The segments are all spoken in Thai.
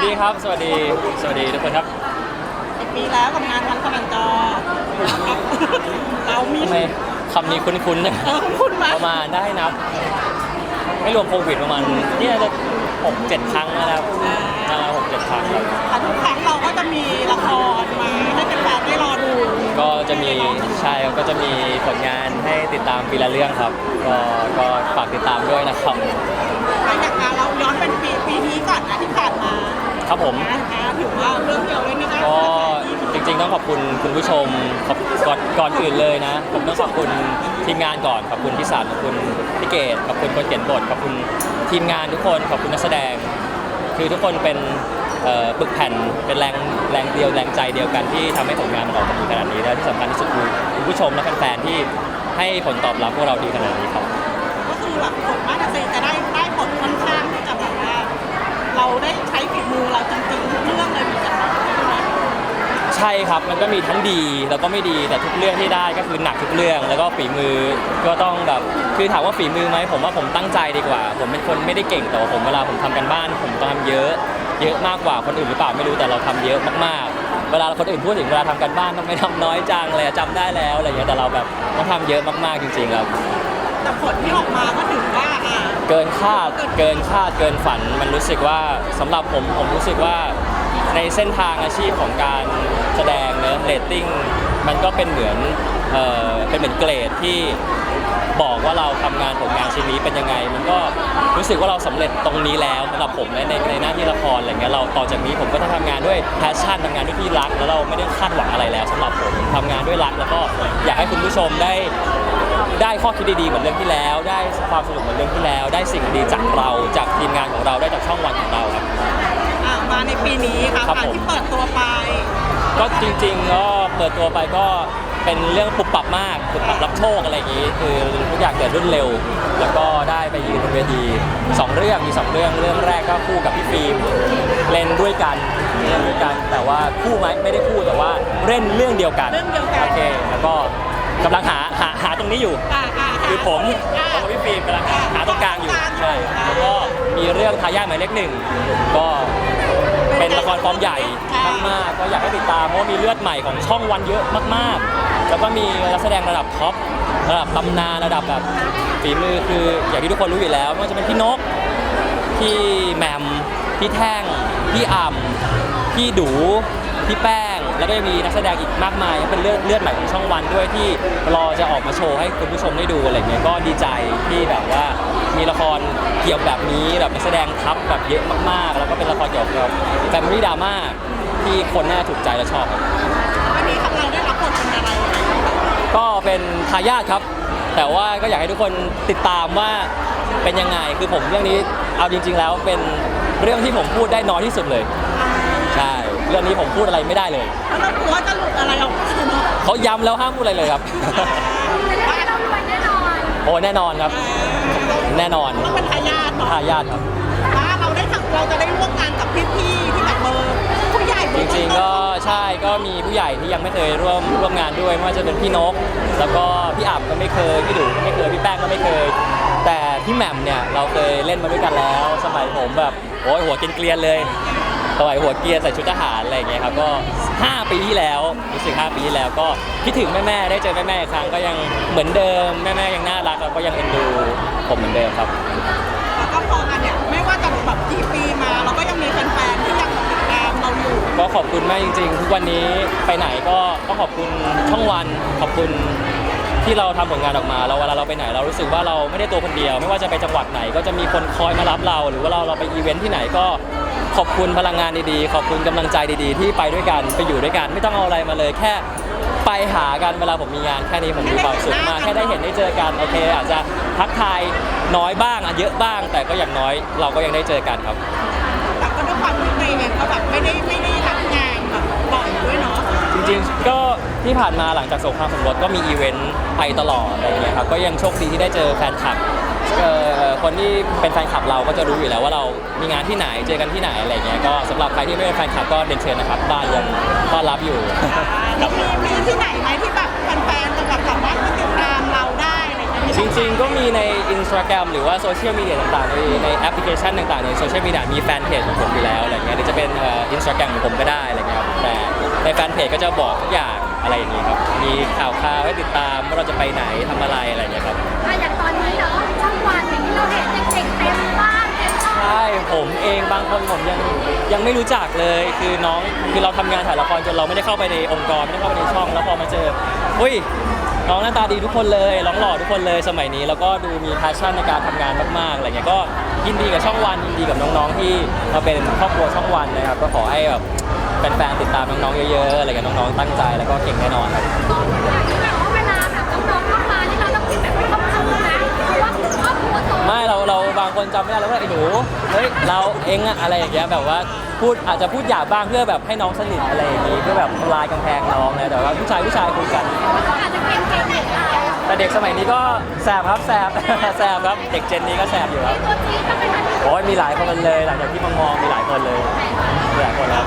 วัสดีครับ สวัสดี สวัสดีทุกคนครับสิบปีแล้วกับงานวันสนันจอครับเรามีทำไมคำนี้คุ้นๆจังเออคุณมาประมาณได้นับ ไม่รวมโควิดประมาณเนี่ยจะหกเจ็ดครั้งนะครับน่าหกเจ็ดครั้งครับ แต่ทุกครั้งเราก็จะมีละครมาให้แฟนๆได้รอดูก็จะมีใช่ครับก็จะมีผลงานให้ติดตามปีละเรื่องครับ ก็ก็ฝากติดตามด้วยนะครับ ครับผมนะถือว่าเรื่องที่เราเล่นนี่ได้ก็จริงๆต้องขอบคุณคุณผู้ชมขอบก่อนก่อนอื่นเลยนะ ผมต้องขอบคุณทีมงานก่อนขอบคุณพี่สารขอบคุณพี่เกดขอบคุณคนเขียนบทขอบคุณทีมงานทุกคนขอบคุณนักแสดง คือทุกคนเป็นเอ่อปึกแผ่นเป็นแรงแรงเดียวแรงใจเดียวกันที่ทำให้ผลงานมันออกมาดีขนาดนี้และที่สำคัญที่สุดคือคุณผู้ชมและแฟนๆที่ให้ผลตอบรับพวกเราดีขนาดนี้ครับ ใช่ครับมันก็มีทั้งดีแล้วก็ไม่ดีแต่ทุกเรื่องที่ได้ก็คือหนักทุกเรื่อง แล้วก็ฝีมือก็ต้องแบบคือถามว่าฝีมือไหมผมว่าผมตั้งใจดีกว่า ผมเป็นคนไม่ได้เก่งแต่ว่าผมเวลาผมทำกันบ้าน ผมต้องทำเยอะ เยอะมากกว่าคนอื่นหรือเปล่าไม่รู้แต่เราทำเยอะมากๆ เวลาคนอื่นพูดถึงเวลาทำกันบ้านต้องไม่ทำน้อยจังเลยจำได้แล้วอะไรอย่างเงี้ยแต่เราแบบต้องทำเยอะมากๆจริงๆครับแต่ผลที่ออกมาก็ถือว่าอ่าเกินคาดเกินคาดเกินฝันมันรู้สึกว่าสำหรับผมผมรู้สึกว่า ในเส้นทางอาชีพของการแสดงเนอะเรตติ้งมันก็เป็นเหมือนเอ่อเป็นเหมือนเกรดที่บอกว่าเราทำงานผลงานชิ้นนี้เป็นยังไง มันก็รู้สึกว่าเราสำเร็จตรงนี้แล้วสำหรับผมในในในหน้าที่ละครอะไรเงี้ยเราต่อจากนี้ผมก็จะทำงานด้วยแพชชั่นทำงานด้วยที่รัก แล้วเราไม่ได้คาดหวังอะไรแล้วสำหรับผมทำงานด้วยรัก แล้วก็อยากให้คุณผู้ชมได้ ได้ข้อคิดดีๆเหมือนเรื่องที่แล้ว ได้ความสนุกเหมือนเรื่องที่แล้ว ได้สิ่งดีจากเราจากทีมงานของเราได้จากช่องวันของเราครับ มาในปีนี้ค่ะครับผ่านผม ที่เปิดตัวไป ก็จริงๆก็เปิดตัวไปก็เป็นเรื่องปุบปับมากปุบปับรับโชคอะไรอย่างนี้ คือทุกอย่างเกิดรุ่นเร็ว แล้วก็ได้ไปยืนบนเวทีสองเรื่องมีสองเรื่องเรื่องแรกก็คู่กับพี่ฟิล์มเล่นด้วยกันเล่นด้วยกัน แต่ว่าคู่ไหมไม่ได้คู่แต่ว่าเล่นเรื่องเดียวกันเรื่องเดียวกัน โอเคแล้วก็กำลังหาหาหาตรงนี้อยู่ อ่าอ่า คือผมผมกับพี่ฟิล์มกำลังหาตรงกลางอยู่ใช่แล้วก็มีเรื่องทายาทหมายเลขหนึ่งก็เป็นละครฟอร์มใหญ่มากๆก็อยากให้ติดตามเพราะว่ามีเลือดใหม่ของช่องวันเยอะมากๆ แล้วก็มีนักแสดงระดับท็อประดับตำนานระดับแบบฝีมือคืออย่างที่ทุกคนรู้อยู่แล้วไม่ว่าจะเป็นพี่นกพี่แหมมพี่แท่งพี่อ่ำพี่ดูพี่แป้ง แล้วก็ยังมีนักแสดงอีกมากมายเป็นเลือดเลือดใหม่ของช่องวันด้วยที่รอจะออกมาโชว์ให้คุณผู้ชมได้ดูอะไรเงี้ยก็ดีใจที่แบบว่ามีละครเกี่ยวแบบนี้แบบนักแสดงทับแบบเยอะมากๆ แล้วก็เป็นละครเกี่ยวกับแฟมิลี่ดราม่าที่คนน่าถูกใจและชอบครับวันนี้ทางเราได้รับบทเป็นอะไรก็เป็นทายาทครับ แต่ว่าก็อยากให้ทุกคนติดตามว่าเป็นยังไงคือผมเรื่องนี้เอาจริง ๆ แล้วเป็นเรื่องที่ผมพูดได้น้อยที่สุดเลยอ่าใช่ เรื่องนี้ผมพูดอะไรไม่ได้เลยแล้วเรากลัวจะหลุดอะไรออกมาเนาะเขาย้ำแล้วห้ามพูดอะไรเลยครับว่าเรารวยแน่นอนโอ้แน่นอนครับ แน่นอนต้องเป็นทายาทเนาะทายาทครับ ว่าเราได้ทำเราจะได้ร่วมงานกับพี่ๆที่แบบเบอร์ผู้ใหญ่เบจอร์ริงๆก็ใช่ก็มีผู้ใหญ่ที่ยังไม่เคยร่วมร่วมงานด้วยไม่ว่าจะเป็นพี่นก แล้วก็พี่อ่ำก็ไม่เคยพี่ดูก็ไม่เคยพี่แป้งก็ไม่เคย แต่พี่แหม่มเนี่ยเราเคยเล่นมาด้วยกันแล้ว สมัยผมแบบโอ้ยหัวเกรียนๆเลย สมัยหัวเกรียนใส่ชุดทหารอะไรอย่างเงี้ยครับก็ 5 ปีที่แล้วรู้สึก 5 ปีที่แล้วก็คิดถึงแม่ๆได้เจอแม่ๆอีกครั้งก็ยังเหมือนเดิมแม่ๆยังน่ารักแล้วก็ยังเอ็นดูผมเหมือนเดิมครับ แล้วก็พอกันเนี่ยไม่ว่าจะแบบกี่ปีมาเราก็ยังมีแฟนๆที่ยังติดตามเราอยู่ก็ขอบคุณมากจริงๆ ทุกวันนี้ไปไหนก็ต้องขอบคุณช่องวันขอบคุณที่เราทำผลงานออกมาเราเวลาเราไปไหน เรารู้สึกว่าเราไม่ได้ตัวคนเดียว ไม่ว่าจะไปจังหวัดไหนก็จะมีคนคอยมารับเรา หรือว่าเราเราไปอีเวนท์ที่ไหนก็ ขอบคุณพลังงานดีๆ ขอบคุณกำลังใจดีๆ ที่ไปด้วยกันไปอยู่ด้วยกัน ไม่ต้องเอาอะไรมาเลยแค่ไปหากันเวลาผมมีงานแค่นี้ผมมีความสุขมากแค่ได้เห็นได้เจอกันโอเค อาจจะทักทายน้อยบ้างอะเยอะบ้าง แต่ก็อย่างน้อยเราก็ยังได้เจอกันครับแต่ก็ด้วยความที่เมย์เองก็แบบไม่ได้ไม่ได้รับงานแบบบ่อยด้วยเนาะจริงๆก็ที่ผ่านมาหลังจากสงครามสมรสก็มีอีเวนต์ไปตลอดอะไรเงี้ยครับก็ยังโชคดีที่ได้เจอแฟนคลับ เอ่อคนที่เป็นแฟนคลับเราก็จะรู้อยู่แล้วว่าเรามีงานที่ไหนเจอกันที่ไหนอะไรเงี้ยก็สำหรับใครที่ไม่เป็นแฟนคลับก็เรียนเชิญนะครับบ้านยังต้อนรับอยู่ครับมีมีที่ไหนไหมที่แบบแฟนๆจะแบบสามารถมาติดตามเราได้อะไรอย่างเงี้ยจริงๆ ก็มีใน Instagram หรือว่าโซเชียลมีเดียต่างๆ ในในแอปพลิเคชันต่างๆ ในโซเชียลมีเดียมีแฟนเพจของผมอยู่แล้วอะไรเงี้ยหรือจะเป็นอินสตาแกรมของผมก็ได้อะไรเงี้ยครับแต่ในแฟนเพจก็จะบอกทุกอย่างอะไรอย่างนี้ครับ มีข่าวข่าวให้ติดตามว่าเราจะไปไหนทำอะไรอะไรเงี้ยครับ ถ้าอย่างตอนนี้เนาะช่องวันอย่างที่เราเห็นเด็กๆเต็มบ้านเต็มช่องใช่ผมเองบางคนผมยังยังไม่รู้จักเลย คือน้องคือเราทำงานถ่ายละครจนเราไม่ได้เข้าไปในองค์กรไม่ได้เข้าไปในช่องแล้วพอมาเจออุ้ยน้องหน้าตาดีทุกคนเลยร้องหล่อทุกคนเลยสมัยนี้ แล้วก็ดูมีแพชชั่นในการทำงานมากๆอะไรเงี้ยก็ยินดีกับช่องวันยินดีกับน้องๆที่มาเป็นครอบครัวช่องวันนะครับก็ขอให้แบบแฟนๆติดตามน้องๆเยอะๆอะไรเงี้ยน้องๆตั้งใจแล้วก็เก่งแน่นอนครับอย่างที่แบบ ไม่เราเราบางคนจำไม่ได้แล้วว่าไอ้หนูเฮ้ยเราเองอะอะไรอย่างเงี้ยแบบว่าพูดอาจจะพูดหยาบบ้างเพื่อแบบให้น้องสนิทอะไรอย่างงี้เพื่อแบบทำลายกำแพงน้องนะแต่ว่าผู้ชายผู้ชายคุยกัน เขาอาจจะเก่งๆเด็กเราแต่เด็กสมัยนี้ก็แสบครับแสบ แสบครับเด็กเจนนี้ก็แสบอยู่ครับตัวจี๊ดก็เป็นอันที่โอ้ยมีหลายคนเลยหลังจากที่มามองมีหลายคนเลยมีหลายคนครับ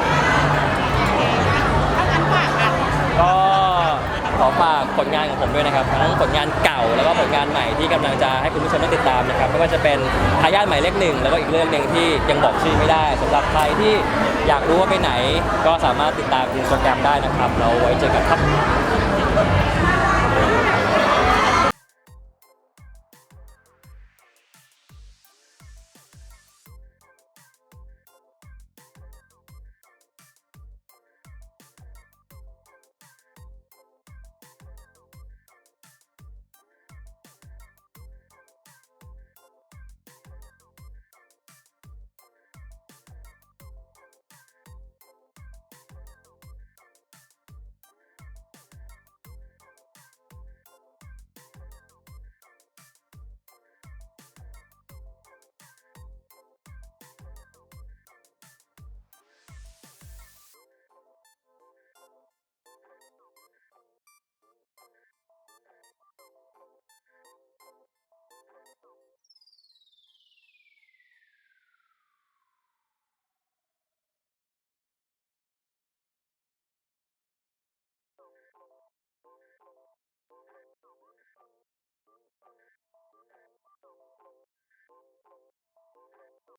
ผลงานของผมด้วยนะครับ ทั้งผลงานเก่าแล้วก็ผลงานใหม่ที่กำลังจะให้คุณผู้ชมได้ติดตามนะครับไม่ว่าจะเป็นทายาทหมายเลขหนึ่งแล้วก็อีกเรื่องหนึ่งที่ยังบอกชื่อไม่ได้สำหรับใครที่อยากรู้ว่าไปไหน ก็สามารถติดตามอินสตาแกรมได้นะครับ เราไว้เจอกันครับ